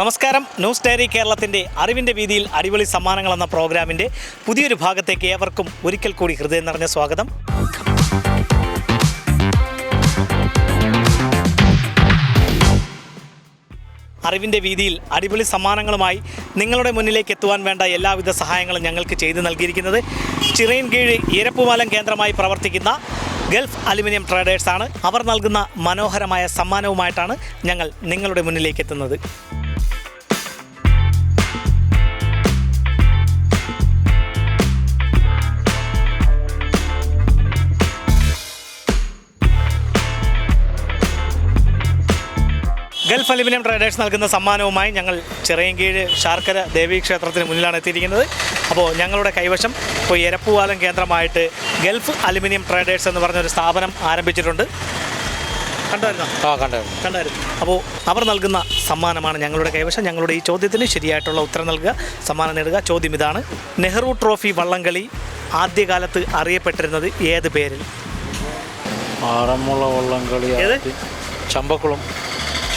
നമസ്കാരം. News diary കേരളത്തിന്റെ അറിവിന്റെ വീതിയിൽ അടിപൊളി സമ്മാനങ്ങൾ എന്ന പ്രോഗ്രാമിന്റെ പുതിയൊരു ഭാഗത്തേക്ക് ഏവർക്കും ഒരിക്കൽ കൂടി ഹൃദയം നിറഞ്ഞ സ്വാഗതം. അറിവിന്റെ വീതിയിൽ അടിപൊളി സമ്മാനങ്ങളുമായി നിങ്ങളുടെ മുന്നിലേക്ക് എത്തുവാൻ വേണ്ട എല്ലാവിധ സഹായങ്ങളും ഞങ്ങൾക്ക് ചെയ്തു നൽകിയിരിക്കുന്നത് ചിറയിൻ കീഴ് ഈരപ്പുമാലം കേന്ദ്രമായി പ്രവർത്തിക്കുന്ന ഗൾഫ് അലുമിനിയം ട്രേഡേഴ്സാണ്. അവർ നൽകുന്ന മനോഹരമായ സമ്മാനവുമായിട്ടാണ് ഞങ്ങൾ നിങ്ങളുടെ മുന്നിലേക്ക് എത്തുന്നത്. ഗൾഫ് അലുമിനിയം ട്രേഡേഴ്സ് നൽകുന്ന സമ്മാനവുമായി ഞങ്ങൾ ചിറയൻകീഴ് ശാർക്കര ദേവീ ക്ഷേത്രത്തിന് മുന്നിലാണ് എത്തിയിരിക്കുന്നത്. അപ്പോൾ ഞങ്ങളുടെ കൈവശം ഇപ്പോൾ എരപ്പുവാലം കേന്ദ്രമായിട്ട് ഗൾഫ് അലുമിനിയം ട്രേഡേഴ്സ് എന്ന് പറഞ്ഞൊരു സ്ഥാപനം ആരംഭിച്ചിട്ടുണ്ട്. കണ്ടായിരുന്നോ? ആ കണ്ടായിരുന്നു. കണ്ടായിരുന്നു. അപ്പോൾ അവർ നൽകുന്ന സമ്മാനമാണ് ഞങ്ങളുടെ കൈവശം. ഞങ്ങളുടെ ഈ ചോദ്യത്തിന് ശരിയായിട്ടുള്ള ഉത്തരം നൽകുക സമ്മാനം നേടുക. ചോദ്യം ഇതാണ്. നെഹ്റു ട്രോഫി വള്ളംകളി ആദ്യകാലത്ത് അറിയപ്പെട്ടിരുന്നത് ഏത് പേരിൽ? ആറന്മുള വള്ളംകളി ഏത്? ചമ്പക്കുളം.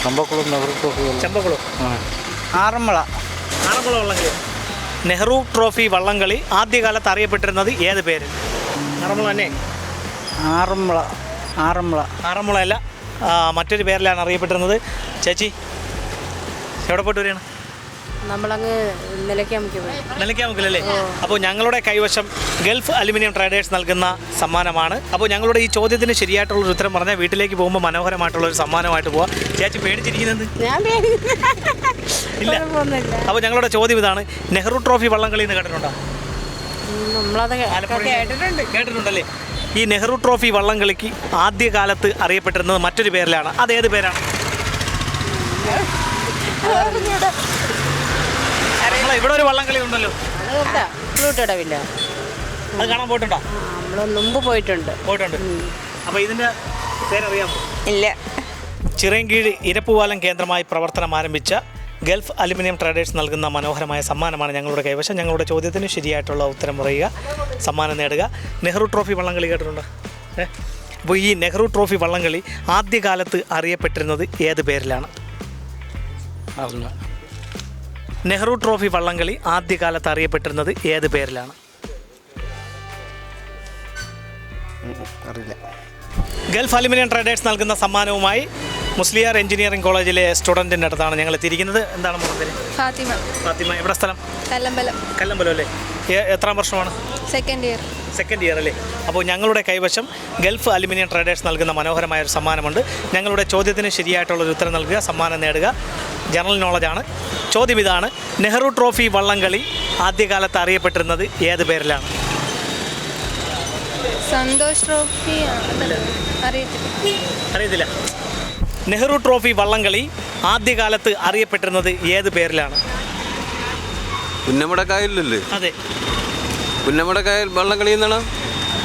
ചമ്പക്കുളം നെഹ്റു ട്രോഫി ചമ്പക്കുളം. ആറന്മുള. ആറന്മുള വള്ളംകളി നെഹ്റു ട്രോഫി വള്ളംകളി. ആദ്യകാലത്ത് അറിയപ്പെട്ടിരുന്നത് ഏത് പേര്? ആറന്മുള തന്നെ ആറന്മുള. ആറന്മുള. ആറന്മുള അല്ല മറ്റൊരു പേരിലാണ് അറിയപ്പെട്ടിരുന്നത്. ചേച്ചി എവിടെ പോയിട്ട് വരികയാണ്? നമ്മളങ്ങ് നിലയ്ക്കാമിക്ക് പോയി. നിലയ്ക്കാമുക്കിലല്ലേ അപ്പോൾ ഞങ്ങളുടെ കൈവശം ഗൾഫ് അലുമിനിയം ട്രേഡേഴ്സ് നൽകുന്ന സമ്മാനമാണ്. അപ്പോൾ ഞങ്ങളുടെ ഈ ചോദ്യത്തിന് ശരിയായിട്ടുള്ള ഒരു ഉത്തരം പറഞ്ഞാൽ വീട്ടിലേക്ക് പോകുമ്പോൾ മനോഹരമായിട്ടുള്ള ഒരു സമ്മാനമായിട്ട് പോവാം. ചേച്ചി പേടിച്ചിരിക്കുന്നത്? ഇല്ല. അപ്പോൾ ഞങ്ങളുടെ ചോദ്യം ഇതാണ്. നെഹ്റു ട്രോഫി വള്ളംകളി എന്ന് കേട്ടിട്ടുണ്ടോ? കേട്ടിട്ടുണ്ടല്ലേ? ഈ നെഹ്റു ട്രോഫി വള്ളംകളിക്ക് ആദ്യകാലത്ത് അറിയപ്പെട്ടിരുന്നത് മറ്റൊരു പേരിലാണ്. അത് ഏത് പേരാണ് നമ്മളെ ഇവിടെ ഒരു വള്ളംകളി ഉണ്ടല്ലോ. അത് ഫ്ലൂട്ടിടവില്ല അത് കാണാൻ പോയിട്ടുണ്ടോ? നമ്മൾ മുമ്പ് പോയിട്ടുണ്ട്. പോയിട്ടുണ്ട്. അപ്പോൾ ഇതിന്റെ പേരറിയാമോ? ഇല്ല. ചിറയൻകീഴ് ഇരപ്പുവാലം കേന്ദ്രമായി പ്രവർത്തനം ആരംഭിച്ച ഗൾഫ് അലുമിനിയം ട്രേഡേഴ്സ് നൽകുന്ന മനോഹരമായ സമ്മാനമാണ് ഞങ്ങളുടെ കൈവശം. ഞങ്ങളുടെ ചോദ്യത്തിന് ശരിയായിട്ടുള്ള ഉത്തരം പറയുക സമ്മാനം നേടുക. നെഹ്റു ട്രോഫി വള്ളംകളി കേട്ടിട്ടുണ്ടോ? ഏ? അപ്പോൾ ഈ നെഹ്റു ട്രോഫി വള്ളംകളി ആദ്യകാലത്ത് അറിയപ്പെട്ടിരുന്നത് ഏത് പേരിലാണ്? അറിഞ്ഞ. നെഹ്റു ട്രോഫി വള്ളംകളി ആദ്യകാലത്ത് അറിയപ്പെട്ടിരുന്നത് ഏത് പേരിലാണ്? അറിയില്ല. ഗൾഫ് അലുമിനിയം ട്രേഡേഴ്സ് നൽകുന്ന സമ്മാനവുമായി മുസ്ലിയാർ എഞ്ചിനീയറിംഗ് കോളേജിലെ സ്റ്റുഡന്റിന്റെ അടുത്താണ് ഞങ്ങൾ എത്തിയിരിക്കുന്നത്. എന്താണ് ഫാത്തിമ. ഫാത്തിമ എവിടെ സ്ഥലം? കല്ലമ്പലം. കല്ലമ്പലം അല്ലേ? എ- എത്രാം വർഷമാണ്? സെക്കൻഡ് ഇയർ സെക്കൻഡ് ഇയർ അല്ലേ? അപ്പോൾ ഞങ്ങളുടെ കൈവശം ഗൾഫ് അലുമിനിയം ട്രേഡേഴ്സ് നൽകുന്ന മനോഹരമായ ഒരു സമ്മാനമുണ്ട്. ഞങ്ങളുടെ ചോദ്യത്തിന് ശരിയായിട്ടുള്ളൊരു ഉത്തരം നൽകുക സമ്മാനം നേടുക. ജനറൽ നോളജാണ് ചോദ്യം ഇതാണ്. നെഹ്റു ട്രോഫി വള്ളംകളി ആദ്യകാലത്ത് അറിയപ്പെട്ടിരുന്നത് ഏത് പേരിലാണ്? സന്തോഷ് ട്രോഫി അറിയത്തില്ല. നെഹ്റു ട്രോഫി വള്ളംകളി ആദ്യകാലത്ത് അറിയപ്പെട്ടിരുന്നത് ഏത് പേരിലാണ്? പുന്നമടക്കായലല്ലേ അതെ. പുന്നമടക്കായൽ വള്ളംകളി എന്നാണ്?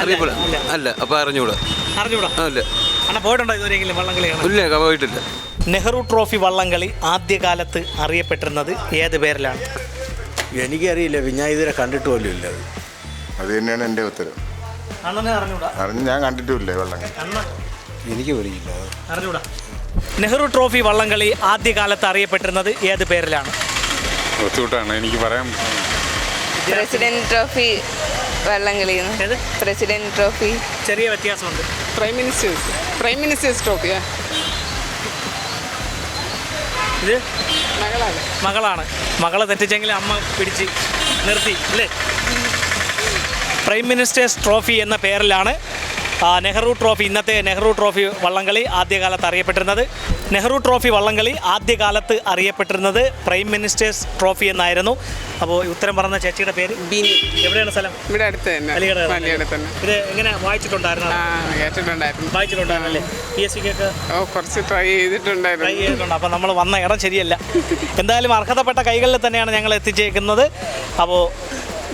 അറിയപ്പെടാം. അല്ല അപ്പൊ അറിഞ്ഞൂടാ അറിഞ്ഞൂടാ ആ, ഇല്ല. അണ്ണാ പോയിട്ടുണ്ടോ ഇതുവരെയെങ്കിലും വള്ളംകളി കാണാൻ? ഇല്ല പോയിട്ടില്ല. നെഹ്റു ട്രോഫി വള്ളംകളി ആദ്യകാലത്ത് അറിയപ്പെട്ടിരുന്നത് ഏത് പേരിലാണ്? എനിക്കറിയില്ല പിന്നെ ഞാൻ ഇതുവരെ കണ്ടിട്ട് പോലും ഇല്ല അത്. അത് തന്നെയാണ് എന്റെ ഉത്തരം. അണ്ണനെ അറിഞ്ഞൂടാ? അറിഞ്ഞ് ഞാൻ കണ്ടിട്ടുമില്ല വള്ളംകളി. അണ്ണ എനിക്ക് അത്. അറിഞ്ഞൂടാ? നെഹ്റു ട്രോഫി വള്ളംകളി ആദ്യകാലത്ത് അറിയപ്പെട്ടിരുന്നത് ഏത് പേരിലാണ്? ബുദ്ധിമുട്ടാണ് എനിക്ക് പറയാം. പ്രസിഡന്റ് ട്രോഫി വള്ളംകളി ഏത്? President trophy. ചെറിയ വ്യത്യാസമുണ്ട്. Prime ministers. പ്രൈം മിനിസ്റ്റേഴ്സ് ട്രോഫിയാ ഇത്? മകളാണ്. മകളാണ്. മകളെ തെറ്റിച്ചെങ്കിൽ അമ്മ പിടിച്ച് നിർത്തി അല്ലേ? പ്രൈം മിനിസ്റ്റേഴ്സ് ട്രോഫി എന്ന പേരിലാണ് നെഹ്റു ട്രോഫി ഇന്നത്തെ നെഹ്റു ട്രോഫി വള്ളംകളി ആദ്യകാലത്ത് അറിയപ്പെട്ടിരുന്നത്. നെഹ്റു ട്രോഫി വള്ളംകളി ആദ്യകാലത്ത് അറിയപ്പെട്ടിരുന്നത് പ്രൈം മിനിസ്റ്റേഴ്സ് ട്രോഫി എന്നായിരുന്നു. അപ്പോൾ ഉത്തരം പറഞ്ഞ ചേച്ചിയുടെ പേര്? ബിനി. എവിടെയാണ് സ്ഥലം? ഇവിടെ അടുത്ത് തന്നെ. അലിഗഡ് വലിയടെ തന്നെ. ഇത് എങ്ങനെ വായിച്ചിട്ടുണ്ടായിരുന്നു? കേട്ടിട്ടുണ്ടായിരുന്നു. വായിച്ചിട്ടുണ്ടായിരുന്നല്ലേ പി എസ് സിക്കൊക്കെ? ഓ കുറച്ച് ട്രൈ ട്രൈ ചെയ്തിട്ടുണ്ട്. അപ്പോൾ നമ്മൾ വന്ന ഇടം ശരിയല്ല. എന്തായാലും അർഹതപ്പെട്ട കൈകളിൽ തന്നെയാണ് ഞങ്ങൾ എത്തിച്ചേക്കുന്നത്. അപ്പോൾ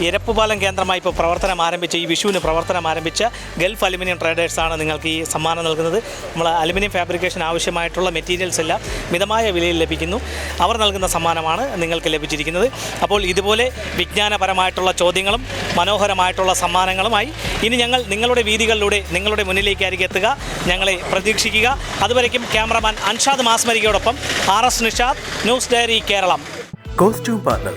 ഇരപ്പുപാലം കേന്ദ്രമായി ഇപ്പോൾ പ്രവർത്തനം ആരംഭിച്ച ഈ വിഷുവിന് പ്രവർത്തനം ആരംഭിച്ച ഗൾഫ് അലുമിനിയം ട്രേഡേഴ്സാണ് നിങ്ങൾക്ക് ഈ സമ്മാനം നൽകുന്നത്. നമ്മൾ അലുമിനിയം ഫാബ്രിക്കേഷൻ ആവശ്യമായിട്ടുള്ള മെറ്റീരിയൽസ് എല്ലാം മിതമായ വിലയിൽ ലഭിക്കുന്നു. അവർ നൽകുന്ന സമ്മാനമാണ് നിങ്ങൾക്ക് ലഭിച്ചിരിക്കുന്നത്. അപ്പോൾ ഇതുപോലെ വിജ്ഞാനപരമായിട്ടുള്ള ചോദ്യങ്ങളും മനോഹരമായിട്ടുള്ള സമ്മാനങ്ങളുമായി ഇനി ഞങ്ങൾ നിങ്ങളുടെ വീതികളിലൂടെ നിങ്ങളുടെ മുന്നിലേക്കായിരിക്കും എത്തുക. ഞങ്ങളെ പ്രതീക്ഷിക്കുക. അതുവരയ്ക്കും cameraman Anshad മാസ്മരികയോടൊപ്പം R S Nishad news diary Keralam. Costume partner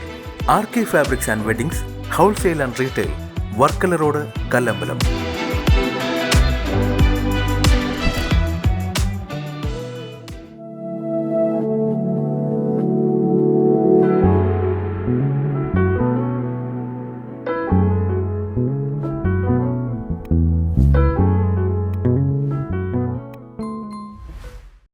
R K fabrics and weddings wholesale and retail Varkala road Kallambalam.